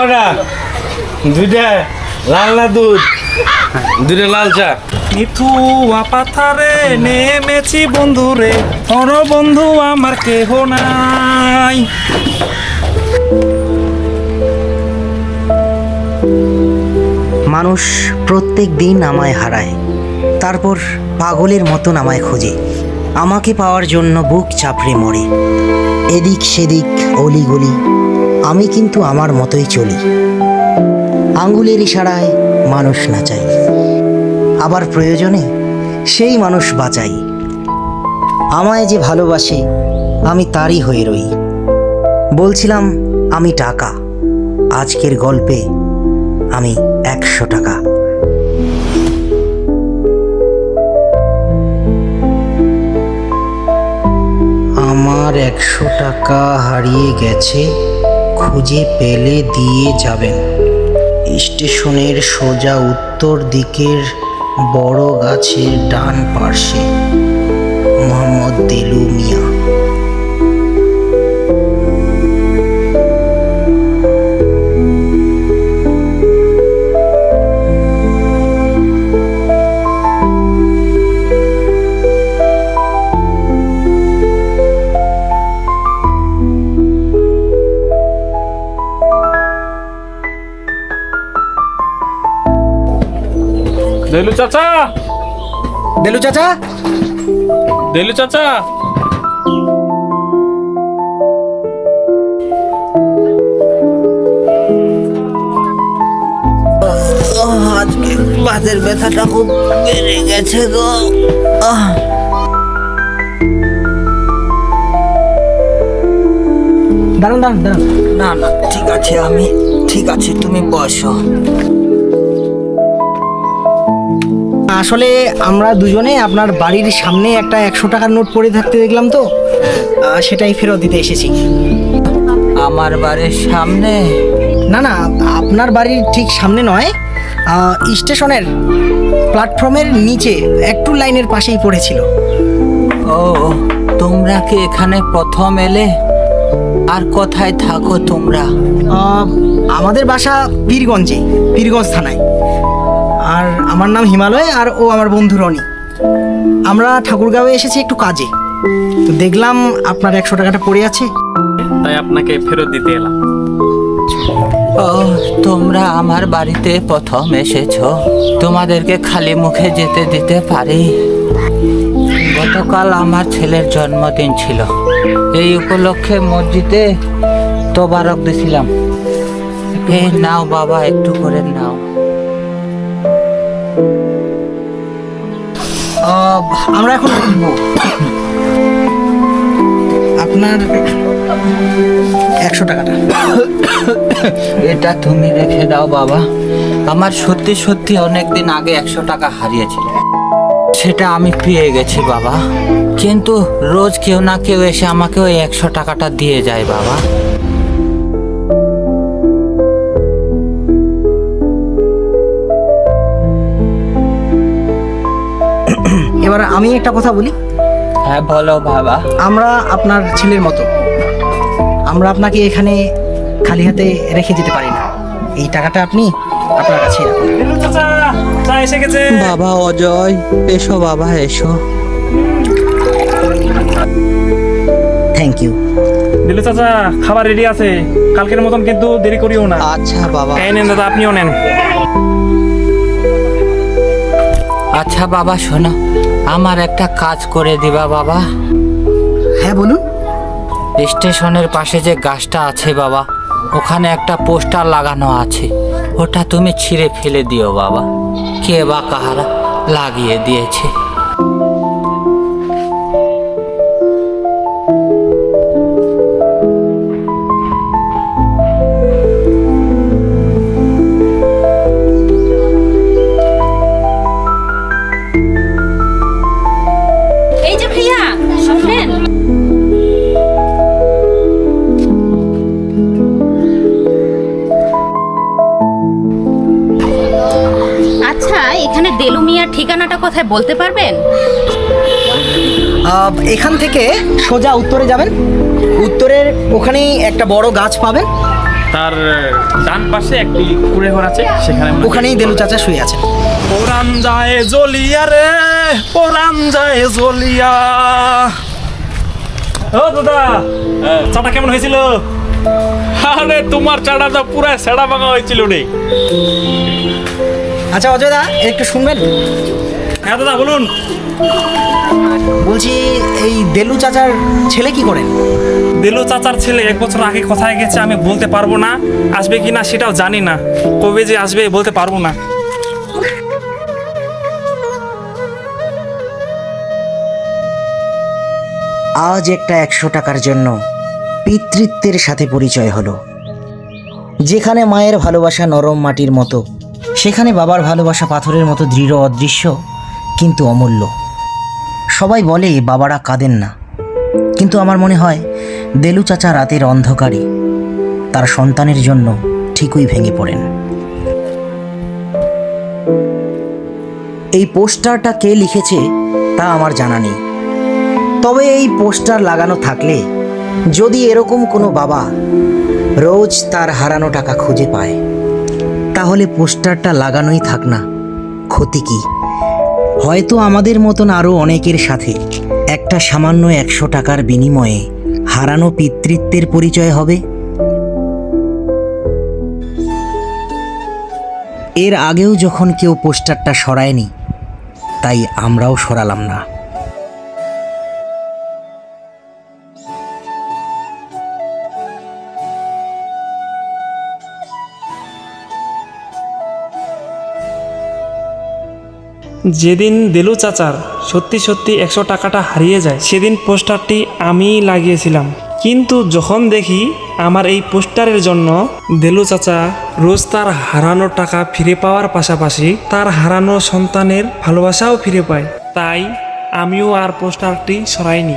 কটা দুইটা লাল না দুধ? দুইটা লাল চা। মিথু পাথারে নেমেছি বন্ধু রে অর বন্ধু আমার কেহ নাই। মানুষ প্রত্যেক দিন আমায় হারায় তারপর পাগলের মতন আমায় খোঁজে। আমাকে পাওয়ার জন্য বুক চাপড়ে মরে। এদিক সেদিক অলিগলি আমি কিন্তু আমার মতোই চলি। আঙ্গুলের ইশারায় মানুষ নাচাই আবার প্রয়োজনে সেই মানুষ বাঁচাই। আমায় যে ভালোবাসে, আমি তারই হয়ে রই। বলছিলাম, আমি টাকা। আজকের গল্পে আমি একশো টাকা। আমার একশো টাকা হারিয়ে গেছে। খুঁজে পেলে দিয়ে যাবেন। স্টেশনের সোজা উত্তর দিকের বড় গাছের ডান পার্শ্বে, মোহাম্মদ দেলু মিয়া। দেলু চাচা! দেলু চাচা? দেলু চাচা! আজকে বাতের ব্যথাটা খুব বেড়ে গেছে গো। আহ। দাঁড়ান দাঁড়ান দাঁড়ান। না না ঠিক আছে আমি ঠিক আছে তুমি বসো। আসলে আমরা দুজনে আপনার বাড়ির সামনে একটা একশো টাকার নোট পড়ে থাকতে দেখলাম তো সেটাই ফেরত দিতে এসেছি। আমার বাড়ির সামনে? না না আপনার বাড়ির ঠিক সামনে নয় স্টেশনের প্ল্যাটফর্মের নিচে একটু লাইনের পাশেই পড়েছিল। ও তোমরা কি এখানে প্রথম এলে? আর কোথায় থাকো তোমরা? আমাদের বাসা পীরগঞ্জে পীরগঞ্জ থানায়। আর আমার নাম হিমালয় আর ও আমার বন্ধু রনি। আমরা ঠাকুরগাঁওয়ে এসেছি একটু কাজে। তো দেখলাম আপনার একশো টাকাটা পড়ে আছে। তাই আপনাকে ফেরত দিতে এলাম। ও তোমরা আমার বাড়িতে প্রথম এসেছ। তোমাদেরকে খালি মুখে যেতে দিতে পারি। গতকাল আমার ছেলের জন্মদিন ছিল। এই উপলক্ষে মসজিদে তোবারক দিছিলাম। এই নাও বাবা একটু করে নাও। আমরা এখন আপনার একশো টাকাটা। এটা তুমি রেখে দাও বাবা। আমার সত্যি সত্যি অনেক দিন আগে একশো টাকা হারিয়েছিল। সেটা আমি পেয়ে গেছি বাবা। কিন্তু রোজ কেউ না কেউ এসে আমাকে ওই একশো টাকাটা দিয়ে যায় বাবা। এবার আমি একটা কথা বলি। হ্যাঁ বলো বাবা। আমরা আপনার ছেলের মতো। আমরা আপনাকে এখানে খালি হাতে রেখে যেতে পারি না। এই টাকাটা আপনি আপনার চা বাবা অজয় এসো বাবা এসো। থ্যাংক ইউ দেলু চাচা খাবার রেডি আছে। কালকের মতন কিন্তু দেরি করিও না। আচ্ছা বাবা। এই নেন দাদা আপনিও নেন। আচ্ছা বাবা শোনো। আমার একটা কাজ করে দিবা বাবা। হ্যাঁ বলুন। স্টেশনের পাশে যে গাছটা আছে বাবা ওখানে একটা পোস্টার লাগানো আছে। ওটা তুমি ছিঁড়ে ফেলে দিও বাবা। কে বা কাহারা লাগিয়ে দিয়েছে। এখানে দেলু মিয়ার ঠিকানাটা কোথায় বলতে পারবেন? আহ, এখান থেকে সোজা উত্তরে যাবেন। উত্তরের ওখানেই একটা বড় গাছ পাবেন। তার ডান পাশে একটি কুড়ে ঘর আছে সেখানে ওখানেই দেলু চাচা শুয়ে আছেন। পোরান যায় জ্বলিয়া রে পোরান যায় জ্বলিয়া ও দাদা চাটা কেমন হয়েছিল? আরে তোমার চাটা তো পুরা সেড়া ভাঙা হয়েছিল রে। আচ্ছা অজয় দা একটু শুনবেন? হ্যাঁ দাদা বলুন। বলছি এই দেলু চাচার ছেলে কি করেন? দিলু চাচার ছেলে এক বছর আগে কোথায় গেছে আমি বলতে পারব না। আসবে কি না সেটাও জানি না। কবে যে আসবে বলতে পারব না। আজ একটা একশো টাকার জন্য পিতৃত্বের সাথে পরিচয় হলো। যেখানে মায়ের ভালোবাসা নরম মাটির মতো। সেখানে বাবার ভালোবাসা পাথরের মতো দৃঢ় অদৃশ্য, কিন্তু অমূল্য। সবাই বলে, বাবারা কাঁদেন না। কিন্তু আমার মনে হয়, দেলু চাচা রাতের অন্ধকারে, তার সন্তানের জন্য ঠিকই ভেঙে পড়েন। এই পোস্টারটা কে লিখেছে, তা আমার জানা নেই। তবে এই পোস্টার লাগানো থাকলে, যদি এরকম কোনো বাবা রোজ তার হারানো টাকা খুঁজে পায় তাহলে পোস্টারটা লাগানোই থাক না। ক্ষতি কি? হয়তো আমাদের মতন আরও অনেকের সাথে। একটা সামান্য একশো টাকার বিনিময়ে হারানো পিতৃত্বের পরিচয় হবে। এর আগেও যখন কেউ পোস্টারটা সরায়নি, তাই আমরাও সরালাম না। যেদিন দেলু চাচার সত্যি সত্যি একশো টাকাটা হারিয়ে যায়, সেদিন পোস্টারটি আমি লাগিয়েছিলাম। কিন্তু যখন দেখি আমার এই পোস্টারের জন্য দেলু চাচা রোজ তার হারানো টাকা ফিরে পাওয়ার পাশাপাশি তার হারানো সন্তানের ভালোবাসাও ফিরে পায়, তাই আমিও আর পোস্টারটি সরাইনি।